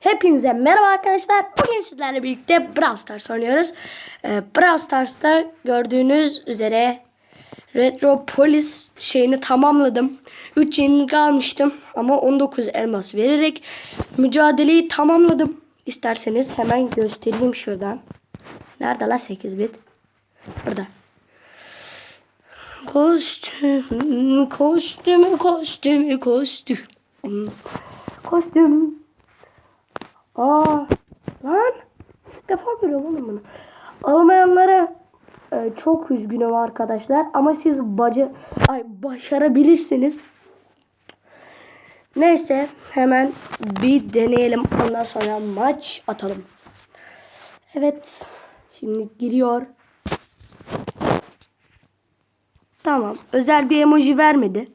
Hepinize merhaba arkadaşlar. Bugün sizlerle birlikte Brawl Stars oynuyoruz. Ee, Brawl Stars'ta gördüğünüz üzere Retro Polis şeyini tamamladım. 3 yenilik almıştım ama 19 elmas vererek mücadeleyi tamamladım. İsterseniz hemen göstereyim şuradan. Nerede la 8 bit? Burada. Kostüm, kostüm, kostüm, kostüm. Kostüm. Aa, lan. Defa görüyorum oğlum bunu. Almayanlara e, çok üzgünüm arkadaşlar. Ama siz bacı, ay, başarabilirsiniz. Neyse hemen bir deneyelim. Ondan sonra maç atalım. Evet. Şimdi giriyor. Tamam. Özel bir emoji vermedi.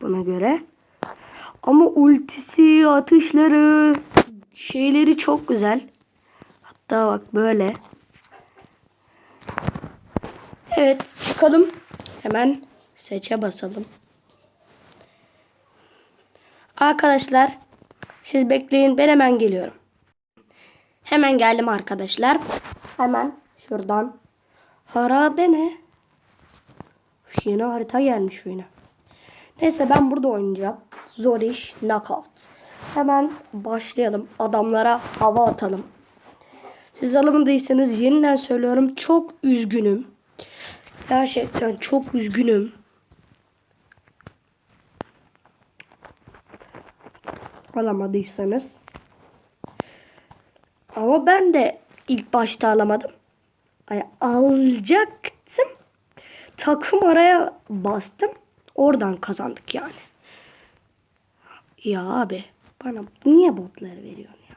Buna göre. Ama ultisi, atışları, şeyleri çok güzel. Hatta bak böyle. Evet çıkalım. Hemen seçe basalım. Arkadaşlar siz bekleyin ben hemen geliyorum. Hemen geldim arkadaşlar. Hemen şuradan. Harabe ne? Yeni harita gelmiş oyuna. Neyse ben burada oynayacağım. Zor iş knockout. Hemen başlayalım. Adamlara hava atalım. Siz alamadıysanız yeniden söylüyorum. Çok üzgünüm. Gerçekten çok üzgünüm. Alamadıysanız. Ama ben de ilk başta alamadım. Ay, alacaktım. Takım araya bastım. Oradan kazandık yani. Ya abi bana niye botlar veriyorsun ya?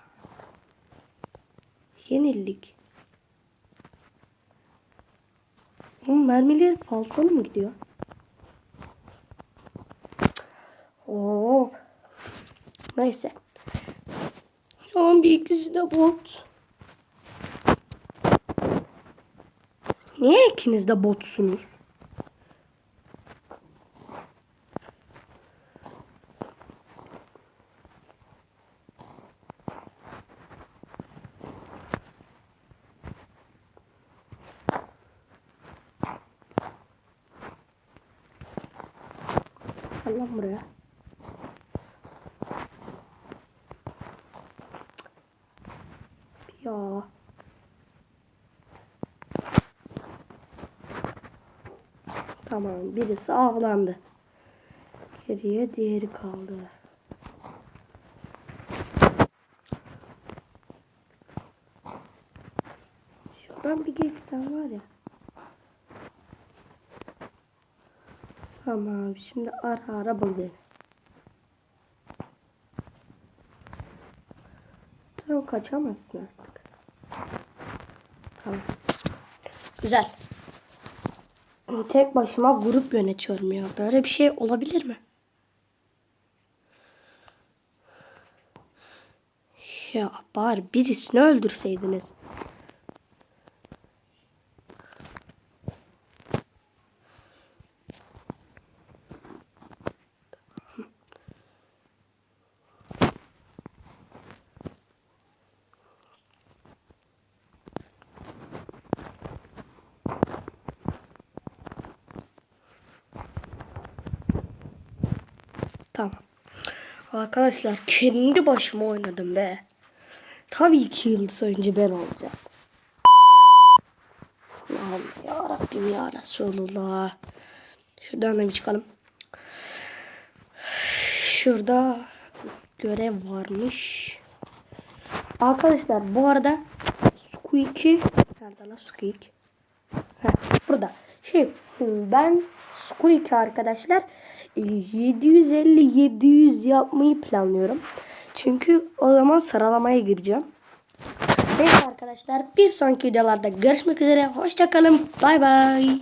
Yenildik. Oğlum mermiler falsolu mu gidiyor? Oo. Neyse. Şu an bir ikisi de bot. Niye ikiniz de botsunuz? Gel buraya. Ya. Tamam birisi avlandı. Geriye diğeri kaldı. Şuradan bir geçsem var ya. Tamam şimdi ara ara bul beni. Tamam kaçamazsın artık. Tamam. Güzel. Tek başıma grup yönetiyorum ya. Böyle bir şey olabilir mi? Ya bari birisini öldürseydiniz. Tamam. Arkadaşlar kendi başıma oynadım be. Tabii ki yıldız önce ben olacağım. Allah'ım ya Rabbim ya Resulullah. Şuradan da bir çıkalım. Şurada görev varmış. Arkadaşlar bu arada Squeak'i nerede lan Squeak? Heh, burada. Şey ben Squeak arkadaşlar 750-700 yapmayı planlıyorum. Çünkü o zaman sıralamaya gireceğim. Neyse arkadaşlar bir sonraki videolarda görüşmek üzere. Hoşçakalın. Bay bay.